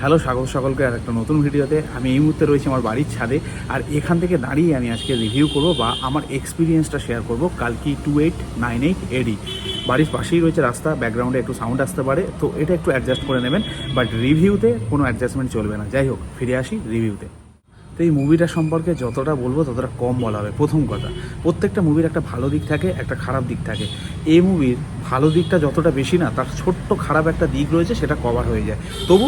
Hello, স্বাগত সকলকে আর একটা নতুন ভিডিওতে। আমি এই মুহূর্তে রয়েছি আমার বাড়ির ছাদে আর এখান থেকে দাঁড়িয়ে আমি আজকে রিভিউ করব বা আমার এক্সপিরিয়েন্সটা শেয়ার করব কালকি two eight nine eight AD বাড়ির পাশেই রয়েছে রাস্তা ব্যাকগ্রাউন্ডে একটু সাউন্ড আসতে পারে, তো এটা একটু অ্যাডজাস্ট করে নেবেন বাট রিভিউতে কোনো অ্যাডজাস্টমেন্ট চলবে না। যাই হোক, ফিরে আসি রিভিউতে তো। এই মুভিটা সম্পর্কে যতটা বলব, ততটা কম বলা হবে। প্রথম কথা, প্রত্যেকটা মুভির একটা ভালো দিক থাকে, একটা খারাপ দিক থাকে। এই মুভির ভালো দিকটা যতটা বেশি না, তার ছোট্ট খারাপ একটা দিক রয়েছে, সেটা কভার হয়ে যায়। তবু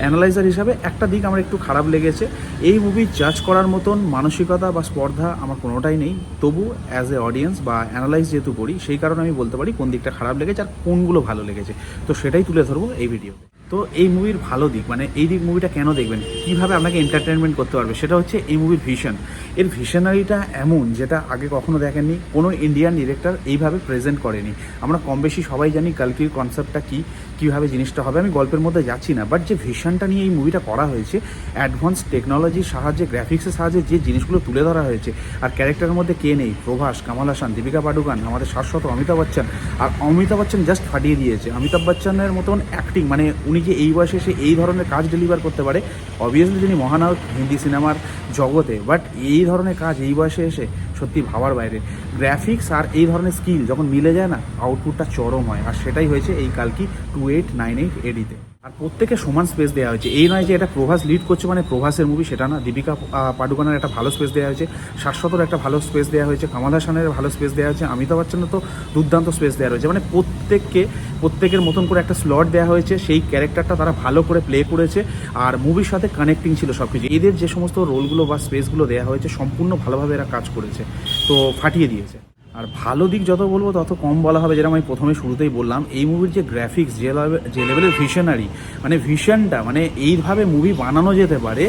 অ্যানালাইজার হিসাবে একটা দিক আমার একটু খারাপ লেগেছে। এই মুভি জাজ করার মতন মানসিকতা বা স্পর্ধা আমার কোনোটাই নেই। তবু অ্যাজ এ অডিয়েন্স বা অ্যানালাইজ যেহেতু করি, সেই কারণে আমি বলতে পারি কোন দিকটা খারাপ লেগেছে আর কোনগুলো ভালো লেগেছে। তো সেটাই তুলে ধরবো এই ভিডিওতে তো। এই মুভির ভালো দিক মানে এই দিক মুভিটা কেন দেখবেন? কীভাবে আপনাকে এন্টারটেনমেন্ট করতে পারবে? সেটা হচ্ছে এই মুভির ভিশন এর ভিশনারিটা এমন যেটা আগে কখনো দেখেননি, কোনো ইন্ডিয়ান ডিরেক্টর এইভাবে প্রেজেন্ট করেনি। আমরা কম বেশি সবাই জানি কালকির কনসেপ্টটা কী। কীভাবে জিনিসটা হবে আমি গল্পের মধ্যে যাচ্ছি না বাট যে ভিশনটা নিয়ে এই মুভিটা করা হয়েছে অ্যাডভান্স টেকনোলজির সাহায্যে গ্রাফিক্সের সাহায্যে যে জিনিসগুলো তুলে ধরা হয়েছে, আর ক্যারেক্টারের মধ্যে কে নেই? প্রভাস, কামাল হাসান, দীপিকা পাডুকান, আমাদের শাশ্বত অমিতাভ বচ্চন, আর অমিতাভ বচ্চন জাস্ট ফাটিয়ে দিয়েছে। অমিতাভ বচ্চনের মতন অ্যাক্টিং মানে উনি যে এই বয়সে এসে এই ধরনের কাজ ডেলিভার করতে পারে অবভিয়াসলি তিনি মহানায়ক হিন্দি সিনেমার জগতে বাট এই ধরনের কাজ এই বয়সে এসে সত্যি ভাবার বাইরে। গ্রাফিক্স আর এই ধরনের স্কিল যখন মিলে যায় না আউটপুটটা চরম হয়, আর সেটাই হয়েছে এই কালকি টু এইট নাইন এইট এডিতে আর প্রত্যেকে সমান স্পেস দেওয়া হয়েছে। এই নয় যে এটা প্রভাস লিড করছে মানে প্রভাসের মুভি সেটা না। দীপিকা পাডুকোনের একটা ভালো স্পেস দেওয়া হয়েছে। শাশ্বতর একটা ভালো স্পেস দেওয়া হয়েছে। কামাল হাসানের ভালো স্পেস দেওয়া হয়েছে। অমিতাভ বচ্চনের তো দুর্দান্ত স্পেস দেওয়া হয়েছে। মানে প্রত্যেককে, প্রত্যেকের মতন করে একটা স্লট দেওয়া হয়েছে। সেই ক্যারেক্টারটা তারা ভালো করে প্লে করেছে। আর মুভির সাথে কানেক্টিং ছিল সব কিছু এদের যে সমস্ত রোলগুলো বা স্পেসগুলো দেওয়া হয়েছে, সম্পূর্ণ ভালোভাবে এরা কাজ করেছে। তো ফাটিয়ে দিয়েছে। আর ভালো দিক যত বলব, তত কম বলা হবে, যেরকম আমি প্রথমে শুরুতেই বললাম। এই মুভির যে গ্রাফিক্স যে যে লেভেলের ভিশনারি মানে ভিশনটা মানে এইভাবে মুভি বানানো যেতে পারে,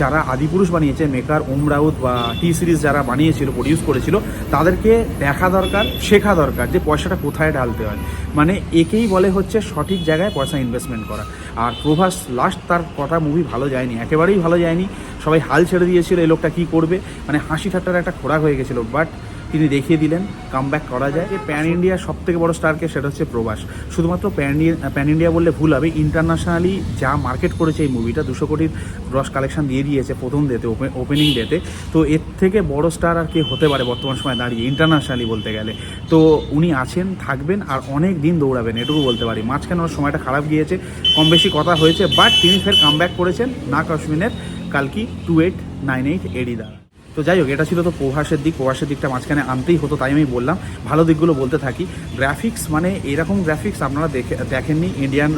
যারা আদিপুরুষ বানিয়েছে, মেকার ওম রাউত বা টি সিরিজ যারা বানিয়েছিল প্রডিউস করেছিল, তাদেরকে দেখা দরকার, শেখা দরকার যে পয়সাটা কোথায় ঢালতে হয়। মানে একেই বলে হচ্ছে সঠিক জায়গায় পয়সা ইনভেস্টমেন্ট করা। আর প্রভাস লাস্ট তার কটা মুভি ভালো যায়নি, একেবারেই ভালো যায়নি। সবাই হাল ছেড়ে দিয়েছিল, এই লোকটা কী করবে? মানে হাসি ঠাট্টার একটা খোরাক হয়ে গেছিল। বাট তিনি দেখিয়ে দিলেন কামব্যাক করা যায়। যে প্যান ইন্ডিয়ার সব থেকে বড় স্টারকে সেটা হচ্ছে প্রবাস শুধুমাত্র প্যান প্যান ইন্ডিয়া বললে ভুল হবে ইন্টারন্যাশনালি যা মার্কেট করেছে এই মুভিটা দুশো কোটির গ্রস কালেকশন দিয়ে দিয়েছে প্রথম ডেতে ওপেনিং ডেতে তো এর থেকে বড় স্টার আর কে হতে পারে বর্তমান সময় দাঁড়িয়ে ইন্টারন্যাশনালি বলতে গেলে। তো উনি আছেন, থাকবেন আর অনেক দিন দৌড়াবেন, এটুকু বলতে পারি। মাঝখানে ওর সময়টা খারাপ গিয়েছে, কম বেশি কথা হয়েছে বাট তিনি ফের কামব্যাক করেছেন। না কাশ্মীরের কালকি two eight nine eight AD দ্বারা তো যাই হোক, এটা ছিল তো প্রভাসের দিক, প্রভাসের দিকটা মাঝখানে আনতেই হতো, তাই আমি বললাম। ভালো দিকগুলো বলতে থাকি। গ্রাফিক্স মানে এরকম গ্রাফিক্স আপনারা দেখে, দেখেননি ইন্ডিয়ান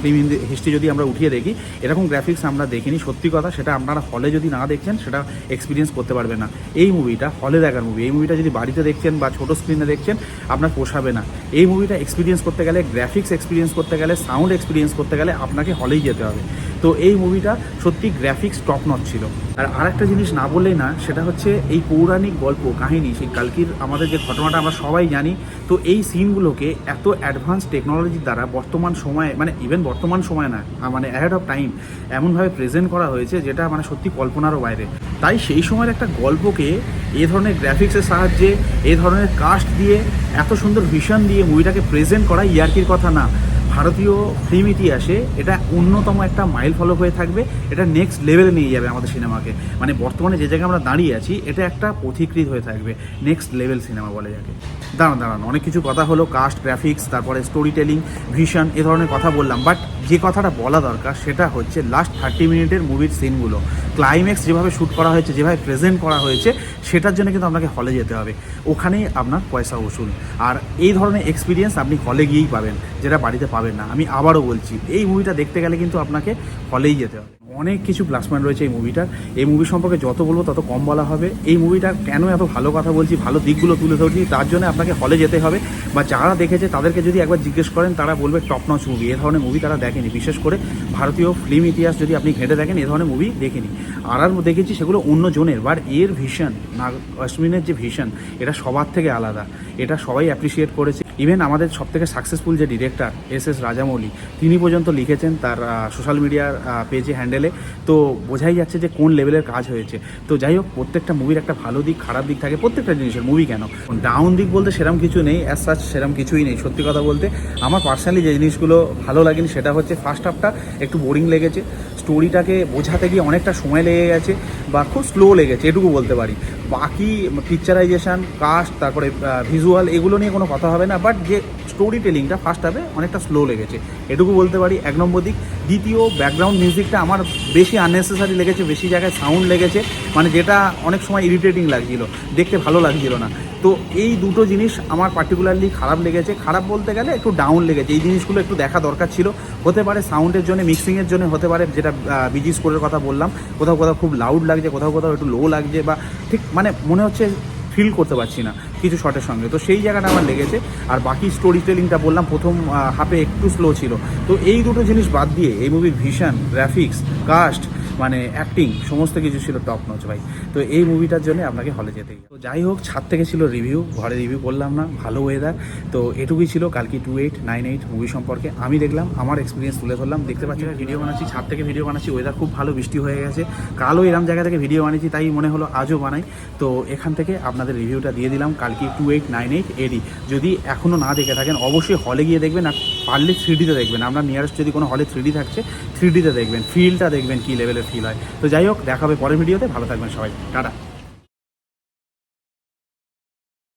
ফিল্ম হিস্ট্রি যদি আমরা উঠিয়ে দেখি, এরকম গ্রাফিক্স আমরা দেখিনি। সত্যি কথা, সেটা আপনারা হলে যদি না দেখছেন, সেটা এক্সপিরিয়েন্স করতে পারবেন না। এই মুভিটা হলে দেখার মুভি এই মুভিটা যদি বাড়িতে দেখছেন বা ছোটো স্ক্রিনে দেখছেন, আপনার পোষাবে না। এই মুভিটা এক্সপিরিয়েন্স করতে গেলে গ্রাফিক্স এক্সপিরিয়েন্স করতে গেলে সাউন্ড এক্সপিরিয়েন্স করতে গেলে আপনাকে হলেই যেতে হবে। তো এই মুভিটা সত্যি গ্রাফিক্স টপ নট ছিল। আর আরেকটা জিনিস না বললেই না, সেটা হচ্ছে এই পৌরাণিক গল্প, কাহিনী, সেই কালকির আমাদের যে ঘটনাটা আমরা সবাই জানি, তো এই সিনগুলোকে এত অ্যাডভান্স টেকনোলজির দ্বারা বর্তমান সময়ে মানে ইভেন বর্তমান সময় না মানে অ্যাহেড অফ টাইম এমনভাবে প্রেজেন্ট করা হয়েছে, যেটা মানে সত্যি কল্পনারও বাইরে। তাই সেই সময়ের একটা গল্পকে এ ধরনের গ্রাফিক্সের সাহায্যে, এ ধরনের কাস্ট দিয়ে, এত সুন্দর ভিশন দিয়ে মুভিটাকে প্রেজেন্ট করা ইয়ার্কির কথা না। ভারতীয় ফিল্ম ইতিহাসে এটা অন্যতম একটা মাইল ফলো হয়ে থাকবে, এটা নেক্সট লেভেলে নিয়ে যাবে আমাদের সিনেমাকে। মানে বর্তমানে যে জায়গায় আমরা দাঁড়িয়ে আছি, এটা একটা পথিকৃত হয়ে থাকবে নেক্সট লেভেল সিনেমা বলে যাকে। দাঁড়ান দাঁড়ান, অনেক কিছু কথা হলো কাস্ট গ্রাফিক্স তারপরে স্টোরি টেলিং ভিশন এ ধরনের কথা বললাম বাট যে কথাটা বলা দরকার সেটা হচ্ছে লাস্ট থার্টি মিনিটের মুভির সিনগুলো ক্লাইম্যাক্স যেভাবে শ্যুট করা হয়েছে, যেভাবে প্রেজেন্ট করা হয়েছে, সেটার জন্য কিন্তু আপনাকে হলে যেতে হবে। ওখানেই আপনার পয়সা উসুল। আর এই ধরনের এক্সপিরিয়েন্স আপনি হলে গিয়েই পাবেন, যেটা বাড়িতে পাবেন না। আমি আবারও বলছি, এই মুভিটা দেখতে গেলে কিন্তু আপনাকে হলেই যেতে হবে। অনেক কিছু প্লাস পয়েন্ট রয়েছে এই মুভিটার এই মুভি সম্পর্কে যত বলব, তত কম বলা হবে। এই মুভিটা কেন এত ভালো কথা বলছি, ভালো দিকগুলো তুলে ধরছি, তার জন্য আপনাকে হলে যেতে হবে। বা যারা দেখেছে, তাদেরকে যদি একবার জিজ্ঞেস করেন, তারা বলবে টপ নচ মুভি এ ধরনের মুভি তারা দেখেনি। বিশেষ করে ভারতীয় ফিল্ম ইতিহাস যদি আপনি ঘেঁটে দেখেন, এ ধরনের মুভি দেখেনি। আর আর দেখেছি, সেগুলো অন্য জনের। বাট এর ভিশন না অশ্বিনের যে ভিশন এটা সবার থেকে আলাদা। এটা সবাই অ্যাপ্রিসিয়েট করেছে। ইভেন আমাদের সব থেকে সাকসেসফুল যে ডিরেক্টর এস এস রাজামৌলি, তিনি পর্যন্ত লিখেছেন তার সোশ্যাল মিডিয়ার পেজে হ্যান্ডেলে তো বোঝাই যাচ্ছে যে কোন লেভেলের কাজ হয়েছে। তো যাই হোক, প্রত্যেকটা মুভির একটা ভালো দিক, খারাপ দিক থাকে, প্রত্যেকটা জিনিসের মুভি কেন? ডাউন দিক বলতে সেরকম কিছু নেই অ্যাজ সাচ সেরকম কিছুই নেই। সত্যি কথা বলতে, আমার পার্সোনালি যে জিনিসগুলো ভালো লাগেনি, সেটা হচ্ছে ফার্স্ট হাফটা একটু বোরিং লেগেছে। স্টোরিটাকে বোঝাতে গিয়ে অনেকটা সময় লেগে গেছে বা খুব স্লো লেগেছে, এটুকু বলতে পারি। বাকি পিকচারাইজেশন কাস্ট তারপরে ভিজুয়াল এগুলো নিয়ে কোনো কথা হবে না বাট যে স্টোরি টেলিংটা ফার্স্ট হাফে অনেকটা স্লো লেগেছে। এটুকু বলতে পারি, এক নম্বর দিক। দ্বিতীয় ব্যাকগ্রাউন্ড মিউজিকটা আমার বেশি আননেসেসারি লেগেছে, বেশি জায়গায় সাউন্ড লেগেছে মানে যেটা অনেক সময় ইরিটেটিং লাগছিল, দেখতে ভালো লাগছিল না। তো এই দুটো জিনিস আমার পার্টিকুলারলি খারাপ লেগেছে। খারাপ বলতে গেলে একটু ডাউন লেগেছে। এই জিনিসগুলো একটু দেখা দরকার ছিল। হতে পারে সাউন্ডের জন্য মিক্সিংয়ের জন্য, হতে পারে যেটা বিজি স্কোরের কথা বললাম। কোথাও কোথাও খুব লাউড লাগছে, কোথাও কোথাও একটু লো লাগছে বা ঠিক মানে মনে হচ্ছে ফিল করতে পারছি না কিছু শটের সঙ্গে। তো সেই জায়গাটা আমার লেগেছে। আর বাকি স্টোরি টেলিংটা বললাম, প্রথম হাফে একটু স্লো ছিল। তো এই দুটো জিনিস বাদ দিয়ে এই মুভির ভিশন গ্রাফিক্স কাস্ট মানে অ্যাক্টিং সমস্ত কিছু ছিল টপ নচ ভাই। তো এই মুভিটার জন্য আপনাকে হলে হবে। তো যাই হোক, ছাদ থেকে ছিল রিভিউ ঘরে রিভিউ করলাম না, ভালো ওয়েদার তো এটুকুই ছিল কালকে two eight nine eight movie সম্পর্কে। আমি দেখলাম, আমার এক্সপিরিয়েন্স তুলে ধরলাম। দেখতে পাচ্ছি না ভিডিও বানাচ্ছি, ছাদ থেকে ভিডিও বানাচ্ছি ওয়েদার খুব ভালো, বৃষ্টি হয়ে গেছে। কালও এরম জায়গা থেকে ভিডিও বানিয়েছি, তাই মনে হলো আজও বানাই। তো এখান থেকে আপনাদের রিভিউটা দিয়ে দিলাম কালকে two eight nine eight AD যদি এখনও না দেখে থাকেন, অবশ্যই হলে গিয়ে দেখবেন, আর পারলে থ্রিডিতে দেখবেন। আমরা নিয়ারেস্ট যদি কোনো হলে থ্রিডি থাকছে থ্রিডিতে দেখবেন। ফিলটা দেখবেন কী লেভেলের ফিল হয়। তো যাই হোক দেখা হবে পরের ভিডিওতে। ভালো থাকবেন সবাই। টাটা।